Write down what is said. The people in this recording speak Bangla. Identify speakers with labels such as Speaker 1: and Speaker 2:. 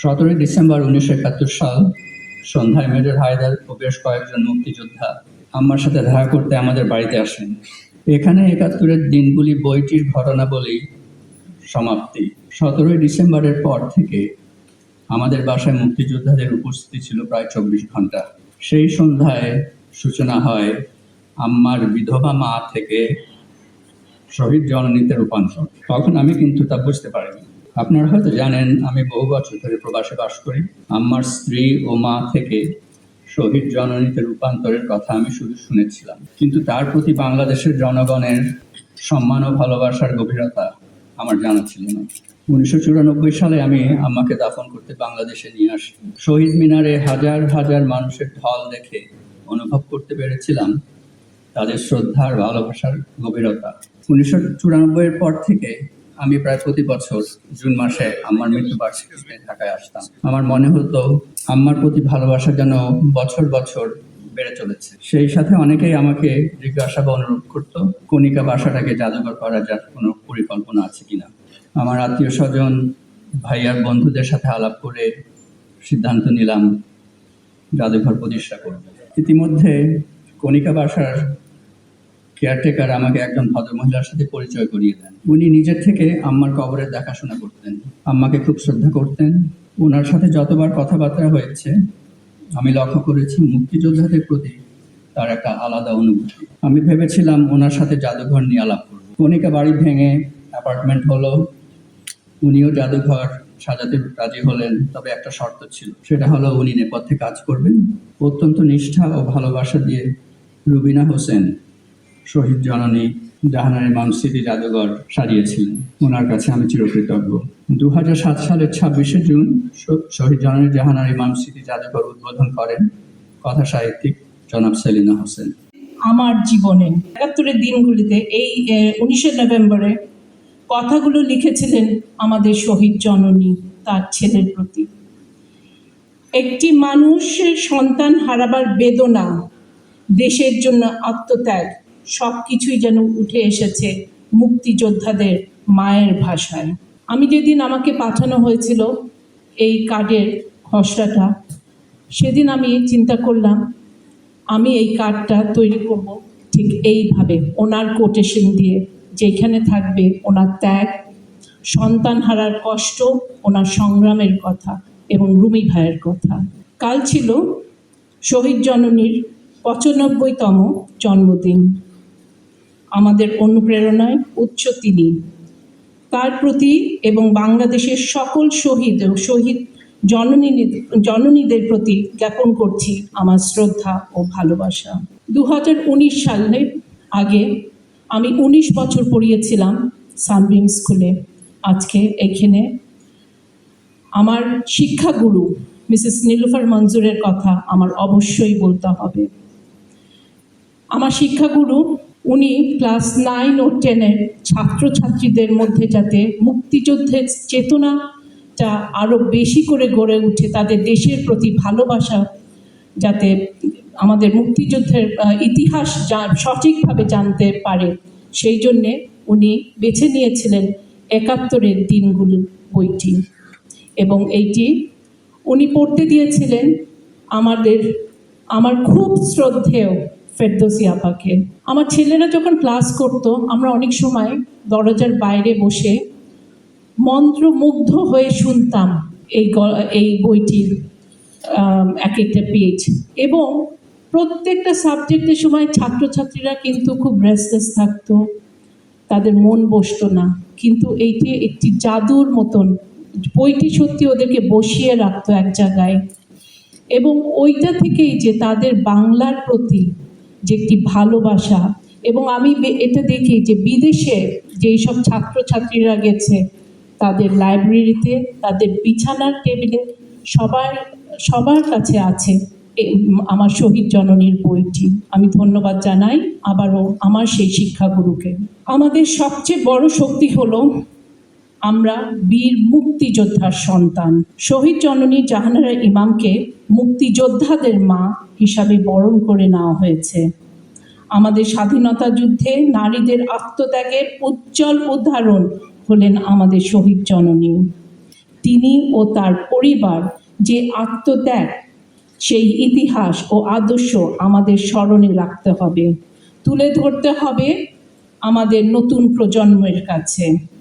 Speaker 1: সতেরোই ডিসেম্বর উনিশশো একাত্তর সাল, সন্ধ্যায় মেজর হায়দার ও বেশ কয়েকজন মুক্তিযোদ্ধা আম্মার সাথে দেখা করতে আমাদের বাড়িতে আসেন। এখানে একাত্তরের দিনগুলি বইটির ঘটনা বলেই সমাপ্তি। সতেরোই ডিসেম্বরের পর থেকে আমাদের বাসায় মুক্তিযোদ্ধাদের উপস্থিতি ছিল প্রায় চব্বিশ ঘণ্টা সেই সন্ধ্যায় সূচনা হয়, আম্মার বিধবা মা থেকে শহীদ জননীতে রূপান্তর। তখন আমি কিন্তু তা বুঝতে পারিনি। আপনারা হয়তো জানেন, আমি বহু বছর ধরে প্রবাসে বাস করি। আম্মার স্ত্রী ও মা থেকে শহীদ জননীতে রূপান্তরের কথা আমি শুধু শুনেছিলাম। কিন্তু তার প্রতি বাংলাদেশের জনগণের সম্মান ও ভালোবাসার গভীরতা আমার জানা ছিল না। উনিশশো চুরানব্বই সালে আমি আম্মাকে দাফন করতে বাংলাদেশে নিয়ে আসি। শহীদ মিনারে হাজার হাজার মানুষের ঢল দেখে অনুভব করতে পেরেছিলাম তাদের শ্রদ্ধার ভালোবাসার গভীরতা। উনিশশো চুরানব্বইয়ের পর থেকে আমি প্রায় প্রতি বছর জুন মাসে আম্মার মৃত্যুবার্ষিকীতে ঢাকায় আসতাম। আমার মনে হতো আমার প্রতি ভালোবাসা যেন বছর বছর বেড়ে চলেছে। সেই সাথে অনেকেই আমাকে জিজ্ঞাসা বা অনুরোধ করতো, কণিকা বাসাটাকে জাদুঘর করার যার কোনো পরিকল্পনা আছে কিনা আমার আত্মীয় স্বজন ভাইয়ার বন্ধুদের সাথে আলাপ করে সিদ্ধান্ত নিলাম, জাদুঘর প্রতিষ্ঠা করব। ইতিমধ্যে কণিকা বাসার কেয়ারটেকার আমাকে একজন ভদ্রমহিলার সাথে পরিচয় করিয়ে দেন। উনি নিজের থেকে আম্মার কবরের দেখাশোনা করতেন। আম্মাকে খুব শ্রদ্ধা করতেন। ওনার সাথে যতবার কথাবার্তা হয়েছে, আমি লক্ষ্য করেছি মুক্তিযোদ্ধাদের প্রতি তার একটা আলাদা অনুভূতি। আমি ভেবেছিলাম ওনার সাথে জাদুঘর নিয়ে আলাপ করব। কণিকা বাড়ি ভেঙে অ্যাপার্টমেন্ট হলো। উনিও জাদুঘর সাজাতে রাজি হলেন, তবে একটা শর্ত ছিল। সেটা হলো উনি নেপথ্যে কাজ করবেন। অত্যন্ত নিষ্ঠা ও ভালোবাসা দিয়ে রুবিনা হোসেন শহীদ জননী জাহানারী মান স্মৃতি জাদুঘর সাজিয়েছিলেন। ওনার কাছে আমি চিরকৃতজ্ঞ। দু সাত সালের ছাব্বিশে জুন শহীদ জননী জাহানারী মান স্মৃতি জাদুঘর উদ্বোধন করেন কথা সাহিত্যিক জনাব সেলিনা হোসেন।
Speaker 2: আমার জীবনে একাত্তরের দিনগুলিতে এই উনিশে নভেম্বরে কথাগুলো লিখেছিলেন আমাদের শহীদ জননী, তার ছেলের প্রতি। একটি মানুষের সন্তান হারাবার বেদনা দেশের জন্য আত্মত্যাগ। সব কিছুই যেন উঠে এসেছে মুক্তিযোদ্ধাদের মায়ের ভাষায়। আমি যেদিন আমাকে পাঠানো হয়েছিল এই কার্ডের খসড়াটা, সেদিন আমি চিন্তা করলাম, আমি এই কার্ডটা তৈরি করব ঠিক এইভাবে, ওনার কোটেশন দিয়ে, যেখানে থাকবে ওনার ত্যাগ, সন্তান হারার কষ্ট, ওনার সংগ্রামের কথা এবং রুমি ভাইয়ের কথা। কাল ছিল শহীদ জননীর পঁচানব্বইতম জন্মদিন। আমাদের অনুপ্রেরণায় উচ্চ তিনি। তার প্রতি এবং বাংলাদেশের সকল শহীদ শহীদ জননী জননীদের প্রতি জ্ঞাপন করছি আমার শ্রদ্ধা ও ভালোবাসা। দু হাজার উনিশ সালের আগে আমি উনিশ বছর পড়িয়েছিলাম সানবিম স্কুলে। আজকে এখানে আমার শিক্ষাগুরু মিসেস নীলুফার মঞ্জুরের কথা আমার অবশ্যই বলতে হবে। আমার শিক্ষাগুরু উনি ক্লাস নাইন ও টেনের ছাত্রছাত্রীদের মধ্যে যাতে মুক্তিযুদ্ধের চেতনাটা আরও বেশি করে গড়ে উঠে, তাদের দেশের প্রতি ভালোবাসা যাতে আমাদের মুক্তিযুদ্ধের ইতিহাস সঠিকভাবে জানতে পারে, সেই জন্যে উনি বেছে নিয়েছিলেন একাত্তরের দিনগুলো বইটি। এবং এইটি উনি পড়তে দিয়েছিলেন আমাদের, আমার খুব শ্রদ্ধেয় ফেরদৌসি আপাকে। আমার ছেলেরা যখন ক্লাস করতো, আমরা অনেক সময় দরজার বাইরে বসে মন্ত্রমুগ্ধ হয়ে শুনতাম এই এই বইটির এক একটা পেজ এবং প্রত্যেকটা সাবজেক্টের সময় ছাত্রছাত্রীরা কিন্তু খুব রেস্টলেস থাকতো। তাদের মন বসতো না। কিন্তু এইটি একটি জাদুর মতন, বইটি সত্যি ওদেরকে বসিয়ে রাখতো এক জায়গায়। এবং ওইটা থেকেই যে তাদের বাংলার প্রতি যে একটি ভালোবাসা। এবং আমি এটা দেখি যে বিদেশে যেই সব ছাত্রছাত্রীরা গেছে, তাদের লাইব্রেরিতে, তাদের বিছানার টেবিলে সবার সবার কাছে আছে আমার শহীদ জননীর বইটি। আমি ধন্যবাদ জানাই আবারও আমার সেই শিক্ষাগুরুকে। আমাদের সবচেয়ে বড় শক্তি হলো আমরা বীর মুক্তিযোদ্ধার সন্তান। শহীদ জননী জাহানারা ইমামকে মুক্তিযোদ্ধাদের মা হিসাবে বরণ করে নেওয়া হয়েছে। আমাদের স্বাধীনতা যুদ্ধে নারীদের আত্মত্যাগের উজ্জ্বল উদাহরণ হলেন আমাদের শহীদ জননী। তিনি ও তার পরিবার যে আত্মত্যাগ, সেই ইতিহাস ও আদর্শ আমাদের স্মরণে রাখতে হবে, তুলে ধরতে হবে আমাদের নতুন প্রজন্মের কাছে।